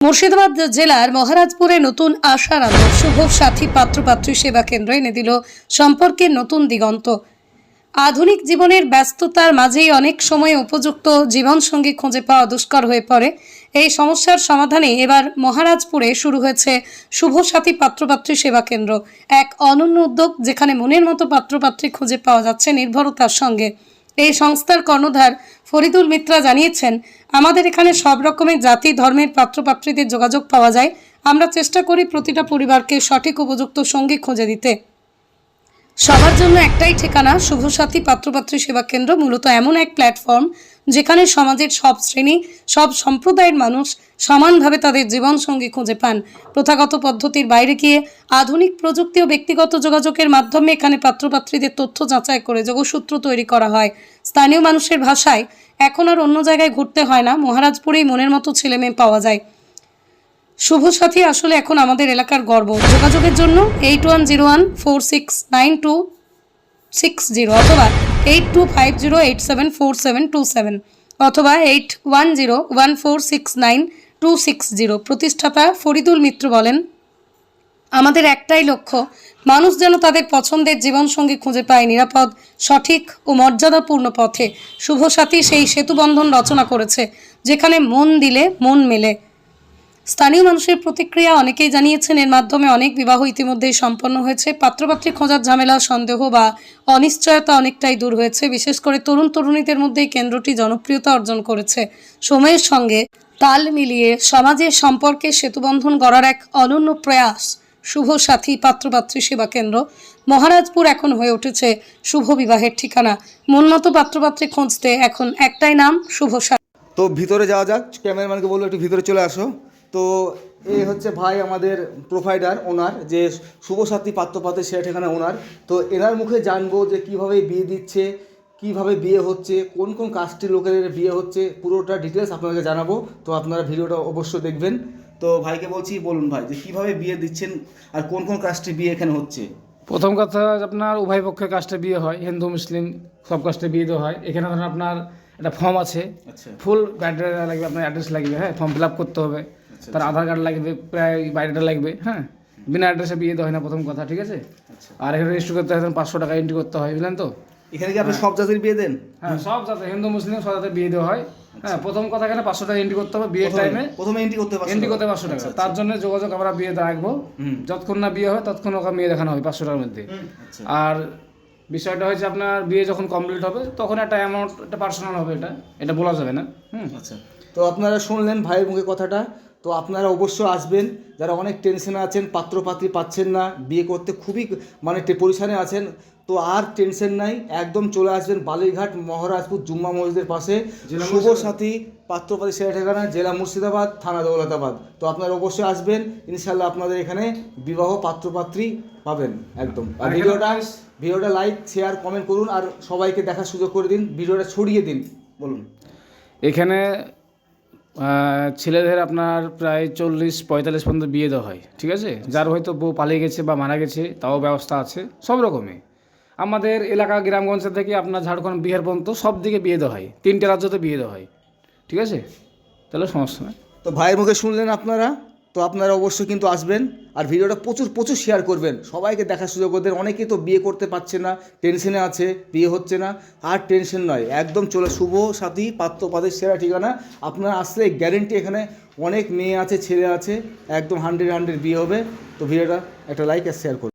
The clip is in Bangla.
মুর্শিদাবাদ জেলার মহারাজপুরে নতুন আশার আলো। শুভ সাথী, পাত্রপাত্রী সেবা কেন্দ্র এনে দিল সম্পর্কের নতুন দিগন্ত। আধুনিক জীবনের ব্যস্ততার মাঝেই অনেক সময় উপযুক্ত জীবনসঙ্গী খুঁজে পাওয়া দুষ্কর হয়ে পড়ে। এই সমস্যার সমাধানে এবার মহারাজপুরে শুরু হয়েছে শুভ সাথী, পাত্রপাত্রী সেবা কেন্দ্র। এক অনন্য উদ্যোগ যেখানে মনের মতো পাত্রপাত্রী খুঁজে পাওয়া যাচ্ছে নির্ভরতার সঙ্গে। এই সংস্থার কর্ণধার ফরিদুল মিত্রা জানিয়েছেন, আমাদের এখানে সব রকমের জাতি, ধর্মের পাত্রপাত্রীদের যোগাযোগ পাওয়া যায়। আমরা চেষ্টা করি প্রতিটা পরিবারকে সঠিক উপযুক্ত সঙ্গী খুঁজে দিতে। সবার জন্য একটাই ঠিকানা শুভসাথী পাত্রপাত্রী সেবা কেন্দ্র, মূলত এমন এক প্ল্যাটফর্ম যেখানে সমাজের সব শ্রেণি, সব সম্প্রদায়ের মানুষ সমানভাবে তাদের জীবনসঙ্গী খুঁজে পান। প্রথাগত পদ্ধতির বাইরে গিয়ে আধুনিক প্রযুক্তি ও ব্যক্তিগত যোগাযোগের মাধ্যমে এখানে পাত্রপাত্রীদের তথ্য যাচাই করে যোগসূত্র তৈরি করা হয়। স্থানীয় মানুষের ভাষায় এখন আর অন্য জায়গায় ঘুরতে হয় না, মহারাজপুরেই মনের মতো ছেলে মেয়ে পাওয়া যায়। শুভ সাথী আসলে এখন আমাদের এলাকার গর্ব। যোগাযোগের জন্য eight one zero one four six nine two six zero অথবা eight two five zero eight seven four seven two seven অথবা eight one zero one four six nine two six zero. প্রতিষ্ঠাতা ফরিদুল মিত্র বলেন, আমাদের একটাই লক্ষ্য, মানুষ যেন তাদের পছন্দের জীবনসঙ্গী খুঁজে পায় নিরাপদ, সঠিক ও মর্যাদাপূর্ণ পথে। শুভ সাথী সেই সেতুবন্ধন রচনা করেছে, যেখানে মন দিলে মন মেলে। স্থানীয় মানুষের প্রতিক্রিয়া অনেকেই জানিয়েছেন, এর মাধ্যমে অনেক বিবাহ ইতিমধ্যেই সম্পন্ন হয়েছে। পাত্রপাত্রী খোঁজার ঝামেলা, সন্দেহ বা অনিশ্চয়তা অনেকটাই দূর হয়েছে। বিশেষ করে তরুণ তরুণীদের মধ্যে এই কেন্দ্রটি জনপ্রিয়তা অর্জন করেছে। সময়ের সঙ্গে তাল মিলিয়ে সমাজের সম্পর্কে সেতুবন্ধন গড়ার এক অনন্য প্রয়াস। শুভ সাথী, পাত্রপাত্রী সেবা কেন্দ্র। মহারাজপুর এখন হয়ে উঠেছে শুভ বিবাহের ঠিকানা। মনমতো পাত্রপাত্রী খুঁজতে এখন একটাই নাম, শুভ তো ভিতরে যাওয়া যাক, ক্যামেরাম্যানকে বলল একটু ভিতরে চলে আসো। তো এই হচ্ছে ভাই আমাদের প্রোভাইডার ওনার, যে শুভসাথী পাত্রপাতের সেটা ঠিকানা ওনার। তো এনার মুখে জানব যে কীভাবে বিয়ে দিচ্ছে কীভাবে বিয়ে হচ্ছে কোন কোন কাস্টের লোকের বিয়ে হচ্ছে পুরোটা ডিটেলস আপনাকে জানাব। তো আপনারা ভিডিওটা অবশ্যই দেখবেন। তো ভাইকে বলছি বলুন ভাই যে কীভাবে বিয়ে দিচ্ছেন আর কোন কোন কাস্টে বিয়ে এখানে হচ্ছে? প্রথম কথা আপনার উভয় পক্ষের কাস্টে বিয়ে হয় হিন্দু মুসলিম সব কাস্টে বিয়ে দেওয়া হয়। এখানে ধরুন আপনার একটা ফর্ম আছে। আচ্ছা। ফুল অ্যাড্রেস লাগবে আপনার অ্যাড্রেস লাগবে হ্যাঁ ফর্ম ফিল আপ করতে হবে। তার আধার কার্ড লাগবে প্রায় বাইরেটা লাগবে হ্যাঁ। বিনা অ্যাড্রেসে বিয়ে দেওয়া হয় না প্রথম কথা ঠিক আছে? আচ্ছা। আর এখানে রেজিস্টার করতে হয় পাঁচশো টাকা এন্ট্রি করতে হয় বুঝলেন তো? এখানে কি আপনি সব জাতির বিয়ে দেন? হ্যাঁ সব যাতে হিন্দু মুসলিম সব যাতে বিয়ে দেওয়া হয়। হ্যাঁ প্রথম কথা এখানে পাঁচশো টাকা এন্ট্রি করতে হবে বিয়ের টাইমে প্রথমে এন্ট্রি করতে পারছেন এন্ট্রি করতে পাঁচশো টাকা। তার জন্য যোগাযোগ আমরা বিয়ে রাখব। যতক্ষণ না বিয়ে হয় ততক্ষণ ওকে মেয়ে দেখানো হবে পাঁচশো টাকার মধ্যে। আচ্ছা। আর বিষয়টা হচ্ছে আপনার বিয়ে যখন কমপ্লিট হবে তখন একটা অ্যামাউন্ট একটা পার্সোনাল হবে এটা। এটা বলা যাবে না। হুম। আচ্ছা। তো আপনারা শুনলেন ভাইয়ের মুখে কথাটা। তো আপনারা অবশ্যই আসবেন। যারা অনেক টেনশনে আছেন পাত্রপাত্রী পাচ্ছেন না বিয়ে করতে খুবই মানে পরিশানে আছেন তো আর টেনশন নাই। একদম চলে আসবেন বালিরঘাট মহারাজপুর জুম্মা মসজিদের পাশে। শুভ সাথী পাত্রপাত্রী সেরা ঠিকানা জেলা মুর্শিদাবাদ থানা দৌলতাবাদ। তো আপনারা অবশ্যই আসবেন ইনশাল্লাহ আপনাদের এখানে বিবাহ পাত্রপাত্রী পাবেন একদম। আর ভিডিওটা ভিডিওটা লাইক শেয়ার কমেন্ট করুন আর সবাইকে দেখার সুযোগ করে দিন ভিডিওটা ছড়িয়ে দিন বলুন। এখানে ছেলেদের আপনার প্রায় চল্লিশ, পঁয়তাল্লিশ পর্যন্ত বিয়ে দেওয়া হয়, ঠিক আছে? যার হয়তো বউ পালিয়ে গেছে বা মারা গেছে, তাও ব্যবস্থা আছে, সব রকমই। আমাদের এলাকা গ্রামগঞ্জ থেকে আপনার ঝাড়খণ্ড, বিহার পর্যন্ত সব দিকে বিয়ে দেওয়া হয়, তিনটে রাজ্যতে বিয়ে দেওয়া হয়, ঠিক আছে? তাহলে সমস্যা নয় তো ভাইয়ের মুখে শুনলেন আপনারা? তো আপনারা অবশ্যই কিন্তু আসবেন আর ভিডিওটা প্রচুর প্রচুর শেয়ার করবেন। সবাইকে দেখার সুযোগ ওদের। অনেকেই তো বিয়ে করতে পারছে না টেনশনে আছে, বিয়ে হচ্ছে না। আর টেনশন নয়, একদম চলে। শুভ সাথী পাত্রপাদের সেরা ঠিকানা। আপনারা আসলে গ্যারেন্টি এখানে অনেক মেয়ে আছে, ছেলে আছে, একদম হান্ড্রেড হান্ড্রেড বিয়ে হবে। তো ভিডিওটা একটা লাইক আর শেয়ার করুন।